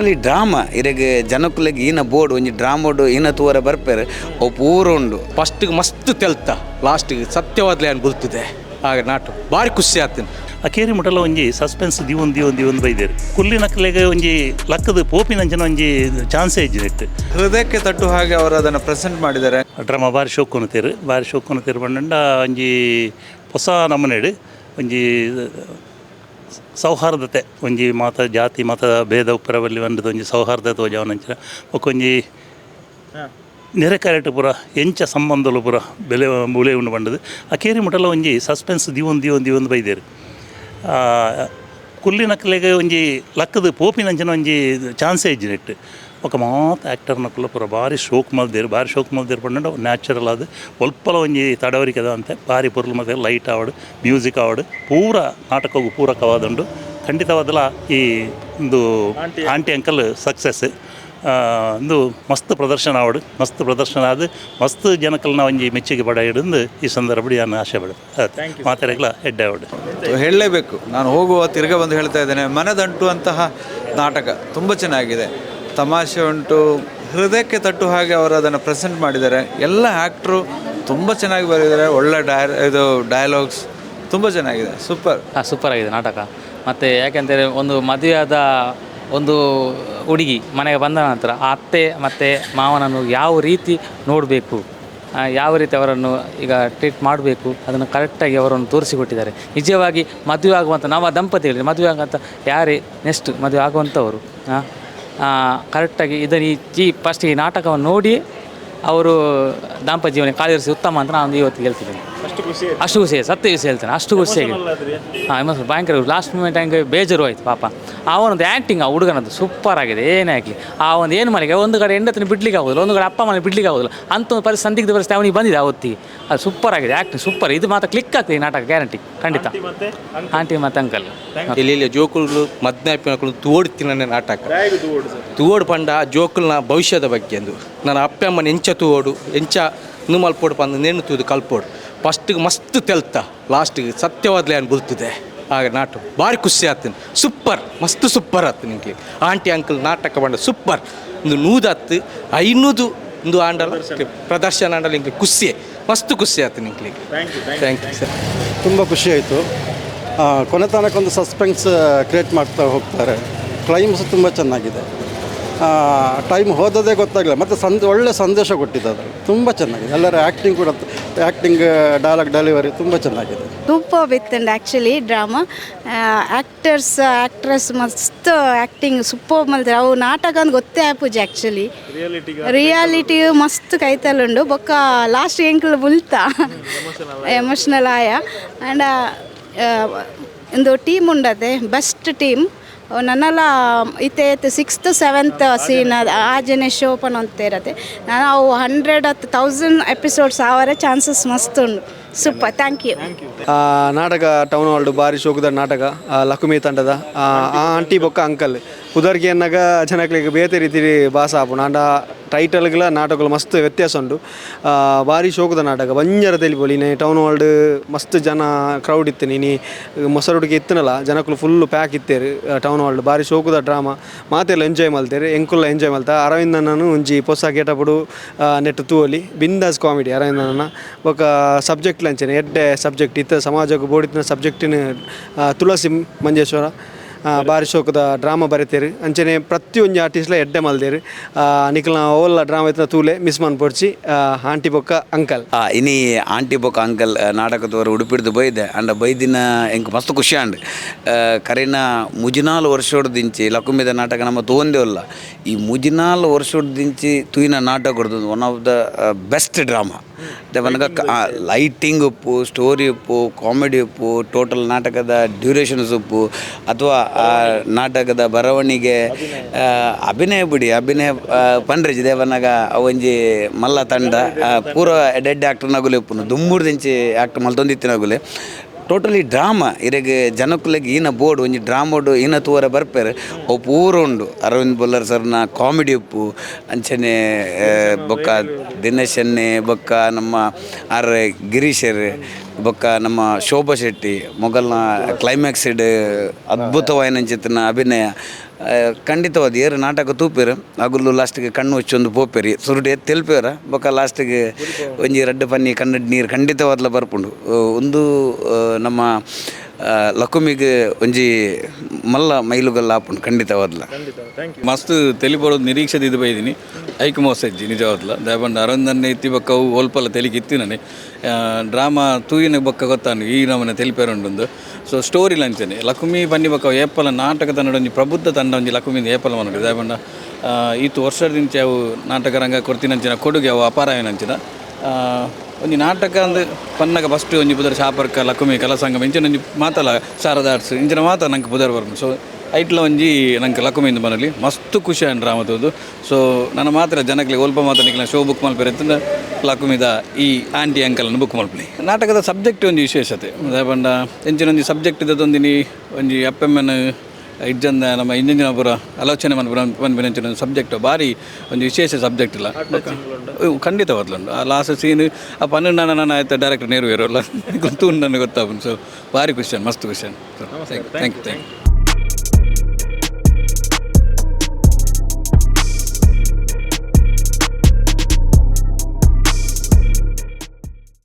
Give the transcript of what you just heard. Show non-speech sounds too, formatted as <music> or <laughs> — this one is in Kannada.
ಅಲ್ಲಿ ಡ್ರಾಮಾ ಇರೆಗ್ ಜನಕ್ಕೆ ಈನ ಬೋರ್ಡ್ ಒಂಜಿ ಡ್ರಾಮೋಡು ಈನ ತೂವರೆ ಬರ್ಪೇರು ಅವು ಪೂರ ಉಂಡು. ಫಸ್ಟ್ ಮಸ್ತ್ ತೆಲ್ತ ಲಾಸ್ಟ್ ಸತ್ಯವಾದ್ಲೆ ಅನ್ ಗುರುತಿದೆ. ಹಾಗೆ ನಾಟು ಭಾರಿ ಖುಷಿ ಆಗ್ತೀನಿ ಅಕೇರಿ ಕೇರಿ ಮುಟಲ ಒಂಜಿ ಸಸ್ಪೆನ್ಸ್ ದಿವೊಂದು ದಿವೊಂದು ದಿವೊಂದು ಬೈದೇರು. ಕುಲ್ಲಿ ನಕ್ಕಲೆಗೆ ಒಂಜಿ ಲಕ್ಕದ ಪೋಪಿನಂಚನ ಒಂಜಿ ಚಾನ್ಸೇ ಇಜ್ಜಿನಿಟ್ಟು ಹೃದಯಕ್ಕೆ ತಟ್ಟು ಹಾಗೆ ಅವರು ಅದನ್ನು ಪ್ರೆಸೆಂಟ್ ಮಾಡಿದ್ದಾರೆ. ಡ್ರಾಮಾ ಬಾರಿ ಭಾರಿ ಬಾರಿ ಶೋಕೊನತೇರು ಬಂಡ ಒಂಜಿ ಹೊಸ ನಮನೆಡು ಒಂಜಿ ಸೌಹಾರ್ದತೆ ಒಂಜಿ ಮಾತ ಜಾತಿ ಮತ ಭೇದ ಉಪ್ಪರವಲ್ಲಿ ಒಂದು ಒಂಜಿ ಸೌಹಾರ್ದತೆ ತೋಜಾವನಂಚಿನ ಒಂಜಿ ನೆರೆ ಕರೆಟ್ ಪೂರ ಎಂಚ ಸಂಬಂಧಲು ಪೂರ ಬೆಲೆ ಮೂಲೆ ಉಂಡು ಬಂಡದು. ಆ ಕೇರಿ ಮುಟಲ ಒಂಜಿ ಸಸ್ಪೆನ್ಸ್ ದಿವೊಂದು ದಿವೊಂದು ದಿವೊಂದು ಬೈದೇರು. ಕುಲ್ಲಿ ನಕ್ಕಲೆಗೆ ಒಂಜಿ ಲಕ್ಕದ ಪೋಪಿನಂಚಿನ ಒಂಜಿ ಚಾನ್ಸೇ ಇಜ್ಜಿನಿಟ್ಟು ఒక ಮಾತ ಆಕ್ಟರ್ ನಕ್ಕಲು ಪೂರ ಭಾರಿ ಶೋಕ್ ಮಲ್ದೇರು ಭಾರಿ ಶೋಕ್ ಮಲ್ದೇರು ಪಂಡ ನ್ಯಾಚುರಲ್ ಅದು ಒಲ್ಪಲ ಒಂಜಿ ತಡವರಿಕೆ ಅದ ಅಂತೆ ಭಾರಿ ಪೊರ್ಲು ಮತ್ತೆ ಲೈಟ್ ಆವಡು ಮ್ಯೂಸಿಕ್ ಆವಡು ಪೂರ ನಾಟಕವು ಪೂರಕವಾದುಂಡು ಖಂಡಿತವಾದಲ ಈ ಒಂದು ಆಂಟಿ ಅಂಕಲ್ ಸಕ್ಸಸ್ ಒಂದು ಮಸ್ತ್ ಪ್ರದರ್ಶನ ಆವಡು ಮಸ್ತ್ ಪ್ರದರ್ಶನ ಆದ ಮಸ್ತ್ ಜನಕಲ್ನ ಒಂಜಿ ಮೆಚ್ಚುಗೆ ಪಡ ಹಿಡಿದು ಈ ಸಂದರ್ಭ ನಾನು ಆಶೆ ಪಡ ಮಾತಾಡಕ್ಲ ಎಡ್ಡೆ ಆವಡು ಹೇಳಲೇಬೇಕು. ನಾನು ಹೋಗುವ ತಿರ್ಗ ಬಂದು ಹೇಳ್ತಾ ಇದ್ದೇನೆ ಮನದಂಟು ಅಂತಹ ನಾಟಕ ತುಂಬ ಚೆನ್ನಾಗಿದೆ. ತಮಾಷೆ ಉಂಟು, ಹೃದಯಕ್ಕೆ ತಟ್ಟು ಹಾಗೆ ಅವರು ಅದನ್ನು ಪ್ರೆಸೆಂಟ್ ಮಾಡಿದ್ದಾರೆ. ಎಲ್ಲ ಆ್ಯಕ್ಟ್ರು ತುಂಬ ಚೆನ್ನಾಗಿ ಬರೆದಿದ್ದಾರೆ. ಒಳ್ಳೆ ಡಯ ಇದು ಡಯಲಾಗ್ಸ್ ತುಂಬ ಚೆನ್ನಾಗಿದೆ. ಸೂಪರ್ ಹಾಂ ಸೂಪರ್ ಆಗಿದೆ ನಾಟಕ. ಮತ್ತು ಯಾಕೆಂದರೆ ಒಂದು ಮದುವೆಯಾದ ಒಂದು ಹುಡುಗಿ ಮನೆಗೆ ಬಂದ ನಂತರ ಆ ಅತ್ತೆ ಮತ್ತು ಮಾವನನ್ನು ಯಾವ ರೀತಿ ನೋಡಬೇಕು ಯಾವ ರೀತಿ ಅವರನ್ನು ಈಗ ಟ್ರೀಟ್ ಮಾಡಬೇಕು, ಅದನ್ನು ಕರೆಕ್ಟಾಗಿ ಅವರನ್ನು ತೋರಿಸಿಕೊಟ್ಟಿದ್ದಾರೆ. ನಿಜವಾಗಿ ಮದುವೆ ಆಗುವಂಥ ನಾವು ದಂಪತಿಗಳಿಗೆ ಮದುವೆ ಆಗುವಂಥ ಯಾರೇ ನೆಕ್ಸ್ಟ್ ಮದುವೆ ಆಗುವಂಥವರು ಕರೆಕ್ಟಾಗಿ ಇದನ್ನು ಈ ಫಸ್ಟ್ ಈ ನಾಟಕವನ್ನು ನೋಡಿ ಅವರು ದಾಂಪತ್ಯ ಜೀವನ ಕಾಲಿರಿಸಿ ಉತ್ತಮ ಅಂತ ನಾನು ಇವತ್ತು ಹೇಳ್ತಿದ್ದೇನೆ. ಅಷ್ಟು ಖುಷಿ ಸತ್ಯ ವಿಷಯ ಹೇಳ್ತಾನೆ. ಅಷ್ಟು ಖುಷಿ ಆಗಿದೆ. ಹಾಂ ಎಮೋಷನ್ ಭಯಂಕರ ಲಾಸ್ಟ್ ಮೂಮೆಂಟ್ ಹಂಗೆ ಬೇಜಾರು ಆಯ್ತು ಪಾಪ. ಆ ಒಂದು ಆ್ಯಕ್ಟಿಂಗ್ ಆ ಹುಡುಗನದ್ದು ಸೂಪರ್ ಆಗಿದೆ. ಏನೇ ಆಗಲಿ. ಆ ಒಂದು ಏನು ಮನೆಗೆ ಒಂದು ಕಡೆ ಹೆಂಡತಿನ ಬಿಡ್ಲಿಕ್ಕೆ ಆಗೋದಿಲ್ಲ ಒಂದು ಕಡೆ ಅಪ್ಪ ಮನೆ ಬಿಡ್ಲಿಕ್ಕೆ ಆಗೋದಿಲ್ಲ. ಅಂತ ಒಂದು ಪರಿಸ್ಥಿತಿ ಸಂದಿಗ್ಧ ಪರಿಸ್ಥಿತಿ ಅವನಿಗೆ ಬಂದಿದೆ ಅವತ್ತಿಗೆ ಅದು ಸೂಪರ್ ಆಗಿದೆ. ಆ್ಯಕ್ಟಿಂಗ್ ಸೂಪರ್ ಇದು ಮಾತ್ರ ಕ್ಲಿಕ್ ಆಗ್ತದೆ ಈ ನಾಟಕ ಗ್ಯಾರಂಟಿ ಖಂಡಿತ. ಆಂಟಿ ಮತ್ತು ಅಂಕಲ್ ಇಲ್ಲಿ ಜೋಕುಲು ಮದ್ನಾಪಿನಕ್ಕಳು ತೋಡಿ ತಿನ್ನ ನಾಟಕ. ತೋಡ್ ಪಂಡ ಜೋಕುಲ್ನ ಭವಿಷ್ಯದ ಬಗ್ಗೆ ಅಂದು. ನನ್ನ ಅಪ್ಪಮ್ಮನ ಎಂಚ ತೂವೋಡು ಎಂಚ ನುಮಲ್ಪೋಡು ಪಂದು ನೆಣ್ಣು ತೂದು ಕಲ್ಪೋಡು. ಫಸ್ಟ್ಗೆ ಮಸ್ತ್ ತೆಲ್ತ ಲಾಸ್ಟಿಗೆ ಸತ್ಯವಾದ್ಲೆ ಅನ್ ಬುಲ್ತದೆ. ಆಗ ನಾಟಕ ಭಾರಿ ಖುಷಿ ಆಗ್ತೀನಿ ಸೂಪರ್ ಮಸ್ತ್ ಸೂಪರ್ ಆಯ್ತು ನಿಂಗೆ. ಆಂಟಿ ಅಂಕಲ್ ನಾಟಕ ಬಂಡ ಸೂಪರ್. ಒಂದು ನೂದತ್ತು ಐನೂದು ಒಂದು ಆಂಡಲ ಪ್ರದರ್ಶನ ಆಂಡಲ್ ನಿಂಗೆ ಖುಷಿ. ಮಸ್ತ್ ಖುಷಿ ಆಯ್ತು ನಿಂಗೆ. ಥ್ಯಾಂಕ್ ಯು ಸರ್ ತುಂಬ ಖುಷಿ ಆಯಿತು. ಕೊನೆ ತನಕೊಂದು ಸಸ್ಪೆನ್ಸ್ ಕ್ರಿಯೇಟ್ ಮಾಡ್ತಾ ಹೋಗ್ತಾರೆ. ಕ್ಲೈಮ್ಸ್ ತುಂಬ ಚೆನ್ನಾಗಿದೆ. ಟೈಮ್ ಹೋದದೇ ಗೊತ್ತಾಗಲಿಲ್ಲ. ಮತ್ತು ಸಂದ ಒಳ್ಳೆ ಸಂದೇಶ ಕೊಟ್ಟಿದ್ದಾರೆ. ತುಂಬ ಚೆನ್ನಾಗಿದೆ. ಎಲ್ಲರ ಆ್ಯಕ್ಟಿಂಗ್ ಕೂಡ ಆ್ಯಕ್ಟಿಂಗ್ ಡೈಲಾಗ್ ಡೆಲಿವರಿ ತುಂಬ ಚೆನ್ನಾಗಿದೆ. Super and actually drama actors actress ಮಸ್ತ್ ಆ್ಯಕ್ಟಿಂಗ್ ಸೂಪರ್ ಮಲ್ತಾರೆ ಅವು ನಾಟಕ ಅಂದ್ ಗೊತ್ತೇ ಆಪುಜಿ ಆ್ಯಕ್ಚುಲಿ ರಿಯಾಲಿಟಿ ಮಸ್ತ್ ಕೈತಲ್ಲುಂಡು ಬೊಕ್ಕ ಲಾಸ್ಟ್ ಎಂಕ್ಲು ಬುಲ್ತ? ಎಮೋಷ್ನಲ್ ಆಯ. ಆ್ಯಂಡ್ ಒಂದು ಟೀಮ್ ಉಂಡದೆ ಬೆಸ್ಟ್ ಟೀಮ್ ನನ್ನೆಲ್ಲ ಇತ್ತೆ ಸಿಕ್ಸ್ತ್ ಸೆವೆಂತ್ ಸೀನ್ ಆಜನೆ ಶೋಪನ್ ಅಂತ ಇರತ್ತೆ. ನಾನು ಅವು ಹಂಡ್ರೆಡ್ ಹತ್ತು ತೌಸಂಡ್ ಎಪಿಸೋಡ್ಸ್ ಆವರೆ ಚಾನ್ಸಸ್ ಮಸ್ತ್ ಉಂಡು ಸೂಪರ್ ಥ್ಯಾಂಕ್ ಯು ಆ, ನಾಟಕ ಟೌನ್ ಹಾಲ್ಡು ಬಾರಿ ಶೋಕದ ನಾಟಕ ಆ, ಲಕ್ಷ್ಮಿ ತಂಡದ ಆ ಆ ಆಂಟಿ ಬೊಕ್ಕ ಅಂಕಲ್ ಉದರ್ಗೆ ಅನ್ನಗ ಜನಗಳಿಗೆ ಬೇತೆ ರೀತಿ ಭಾಸ ಆಪುಂಡು ಆಂಡ ಟೈಟಲ್ಗಳ ನಾಟಕಗಳು ಮಸ್ತ್ ವ್ಯತ್ಯಾಸ ಆ, ಭಾರಿ ಶೋಕದ ನಾಟಕ. ಬಂಜರ ನೀ ಟೌನ್ ಹಾಲ್ಡ್ ಮಸ್ತ್ ಜನ ಕ್ರೌಡ್ ಇತ್ತು. ನೀನು ಮೊಸರುಡಿಗೆ ಇತ್ತನಲ್ಲ ಜನಗಳು ಫುಲ್ ಪ್ಯಾಕ್ ಇತ್ತೇರು ಟೌನ್ ಹಾಲ್ಡ್ ಭಾರಿ ಶೋಕದ ಡ್ರಾಮಾ ಮಾತೆಲ್ಲ ಎಂಜಾಯ್ ಮಾಡ್ತೇರಿ ಎಂಕುಲ್ಲ ಎಂಜಾಯ್ ಮಲ್ತ ಅರವಿಂದನನು ಒಂಜಿ ಪೊಸ ಕೇಟಪಡು ನೆಟ್ ತೂವಲಿ ಬಿಂದಾಸ್ ಕಾಮಿಡಿ ಅರವಿಂದನ ಬೊಕ ಸಬ್ಜೆಕ್ಟ್ ಲಂಚನೆ. ಎಡ್ಡೆ ಸಬ್ಜೆಕ್ಟ್ ಇತ್ತ. ಸಮಾಜಕ್ಕೆ ಬೋಡಿತ್ತಿನ ಸಬ್ಜೆಕ್ಟಿನ ತುಳಸಿ ಮಂಜೇಶ್ವರ. ಭಾರಿ ಶೋಕದ ಡ್ರಾಮಾ ಬರೀತೀರಿ. ಅಂಚನೆ ಪ್ರತಿಯೊಂದು ಆರ್ಟಿಸ್ಟ್ಲ ಎಡ್ಡೆ ಮಲ್ದೇರು. ನಿಖಲ್ನ ಓಲ್ಲ ಡ್ರಾಮಾ ಇತ್ತಿನ ತೂಲೆ ಮಿಸ್ ಮನ್ಪೊಡ್ಚಿ ಆಂಟಿ ಬೊಕ್ಕ ಅಂಕಲ್. ಆ, ಇನಿ ಆಂಟಿ ಬೊಕ್ಕ ಅಂಕಲ್ ನಾಟಕದವರು ಉಡುಪಿಡ್ದು ಬೈದೆ. ಅಂಡ ಬೈದಿನ ಎಂಕ್ ಮಸ್ತ್ ಖುಷಿ ಆಂಡ್ ಕರೆನ ಮುಜಿನಾಲ್ ವರ್ಷೋಡ್ ದಿಂಚಿ ಲಕುಮಿದ ನಾಟಕ ನಮ್ಮ ತೋಂದೇವಲ್ಲ ಈ ಮುಜಿನಾಲ್ ವರ್ಷೋಡ್ ದಿಂಚಿ ತೂಯಿನ ನಾಟಕ one of the best drama ದೇವನಗ lighting ಉಪ್ಪು ಸ್ಟೋರಿ ಉಪ್ಪು ಕಾಮಿಡಿ ಉಪ್ಪು ಟೋಟಲ್ ನಾಟಕದ ಡ್ಯೂರೇಷನ್ಸ್ ಉಪ್ಪು, ಅಥವಾ, ಆ, ನಾಟಕದ ಬರವಣಿಗೆ ಅಭಿನಯ ಬಿಡಿ, ಅಭಿನಯ ಪಂಡ್ರಿಜ್ ದೇವನಾಗ ಒಂಜಿ ಮಲ್ಲ ತಂಡ ಪೂರ ಡೆಡ್ ಆ್ಯಕ್ಟರ್ ನಗುಲೆ ಉಪ್ಪು ದುಮ್ಮೂರು ದಿಂಚಿ ಆ್ಯಕ್ಟ್ ಮಲ್ತೊಂದಿತ್ತಿನಗುಲೆ ಟೋಟಲಿ ಡ್ರಾಮಾ. ಇರೆಗ್ ಜನಕ್ಕುಲೆಗ್ ಈನ ಬೋರ್ಡ್, ಒಂಜಿ ಡ್ರಾಮೋಡು ಈನ ತೂವರೆ ಬರ್ಪೇರೆ. ಅವು ಪೂರ ಉಂಡು. ಅರವಿಂದ್ ಬೊಲ್ಲರ್ ಸರ್ನ ಕಾಮಿಡಿ ಉಪ್ಪು. ಅಂಚನೆ ಬೊಕ್ಕ ದಿನೇಶ್ ಎಣ್ಣೆ, ಬೊಕ್ಕ ನಮ್ಮ ಆರ್ ಗಿರೀಶರ್ ಬೊಕ್ಕ ನಮ್ಮ ಶೋಭಾ ಶೆಟ್ಟಿ ಮೊಗಲ್ನ ಕ್ಲೈಮ್ಯಾಕ್ಸ್ ಅದ್ಭುತವಾಯಿನ ಚಿತ್ರನ ಅಭಿನಯ. ಖಂಡಿತವಾದ ಏರು ನಾಟಕ ತೂಪೇರು. ಅಗುಲು ಲಾಸ್ಟಿಗೆ ಕಣ್ಣು ಹಚ್ಚಿ ಒಂದು ಪೋಪೇರಿ ಸುರುಡು ತೆಲ್ಪೇರ ಬೊಕ್ಕ ಲಾಸ್ಟಿಗೆ ಒಂಜಿ ರಡ್ಡು ಪನ್ನಿ, ಕನ್ನಡ ನೀರು ಖಂಡಿತವಾದ್ಲ ಬರ್ಪುಂಡು. ಒಂದು ನಮ್ಮ ಲಕುಮಿಗೆ ಒಂಜಿ ಮಲ್ಲ ಮೈಲುಗಲ್ಲ ಆಪುಂಡು ಖಂಡಿತವಾದ್ಲ ಮಸ್ತ್ ತೆಲಿ ಬರೋದು ನಿರೀಕ್ಷೆ ಇದು ಬೈದಿನಿ. ಐಕ್ ಮೋಸಜ್ಜಿ ನಿಜವಾದ್ಲ ದಯಪಂಡ ಅರಂದನ್ನೇ ಇತ್ತಿ ಬಕ್ಕ ಅವು ಒಲ್ಪಲ್ಲ ತೆಲಿಗೆ ಇತ್ತಿನನೆ ಡ್ರಾಮಾ ತೂಯಿನ ಬಕ್ಕ ಗೊತ್ತಾನು ಈ ನಮ್ಮನೆ ತೆಲಿಪೇರುಂಡು ಸೊ ಸ್ಟೋರಿ ಲಂಚನೆ. ಲಕುಮಿ ಬನ್ನಿ ಬಕ್ಕ ಏಪಲ ನಾಟಕ ತಂಡ ಒಂಜಿ ಪ್ರಬುದ್ಧ ತಂಡ ಒಂಜಿ ಲಕುಮಿಂದ ಏಪಲ ಮನೋಡು ದಯಪಂಡ ಈತು ವರ್ಷದಿಂಚೆ ಅವು ನಾಟಕ ರಂಗ ಕೊರ್ತಿನಂಚಿನ ಕೊಡುಗೆ ಅವು ಅಪಾರಾಯನಂಚಿನ. ಆ, ಒಂಜಿ ನಾಟಕ ಅಂದ್ ಪನ್ನಗ ಫಸ್ಟ್ ಒಂಜಿ ಪುದರ್ ಶಾಪರ್ಕ ಲಕ್ಷ್ಮಿ ಕಲಸಂಗಮ ಇಂಚಿನ ಒಂಜಿ ಮಾತಲ್ಲ, ಶಾರದಾ ಆರ್ಟ್ಸ್ ಇಂಚಿನ ಮಾತ ನಂಗೆ ಪುದರ್ ಬರ್ಮ ಸೊ ಐಟ್ಲ ಒಂಜಿ ನಂಗೆ ಲಕ್ಷ್ಮಿಯಿಂದ ಬರಲಿ. ಮಸ್ತ್ ಖುಷಿ ಅಂಡ್ ರಾಮತೋದು ಸೊ ನನ್ನ ಮಾತ್ರ ಜನಕ್ಕೆ ಒಲ್ಪ ಮಾತ್ರ ನಿಕ್ಲ ಶೋ ಬುಕ್ ಮಲ್ಪರೆ ಅಂತ ಲಕ್ಷ್ಮಿದ ಈ ಆಂಟಿ ಅಂಕಲನ್ನು ಬುಕ್ ಮಲ್ಪಲಿ. ನಾಟಕದ ಸಬ್ಜೆಕ್ಟ್ ಒಂಜಿ ವಿಶೇಷತೆ. ಪಂಡ ಇಂಚಿನ ಒಂಜಿ ಸಬ್ಜೆಕ್ಟ್ ಇದೊಂದಿನಿ ಒಂಜಿ ಎಫ್ ಎನ್ ನಮ್ಮ ಇಂಜಿನ ಪುರ ಆಲೋಚನೆ ಮನ ಒಂದು ಸಬ್ಜೆಕ್ಟ್ ಭಾರಿ ಒಂದು ವಿಶೇಷ ಸಬ್ಜೆಕ್ಟ್ ಇಲ್ಲ. ಖಂಡಿತ ಬದಲುಂಡು ಆ ಲಾಸ್ಟ್ ಸೀನ್ ಆ ನನ್ನ ನಾನು ಆಯ್ತು ಡೈರೆಕ್ಟರ್ ನೇರು ಇರೋಲ್ಲ. <laughs> ಗೊತ್ತು ನನಗೆ ಗೊತ್ತಾಗ ಸೊ ಭಾರಿ ಕ್ವಶನ್ ಮಸ್ತ್ ಖುಷಿ ಥ್ಯಾಂಕ್ ಯು ಥ್ಯಾಂಕ್ ಯು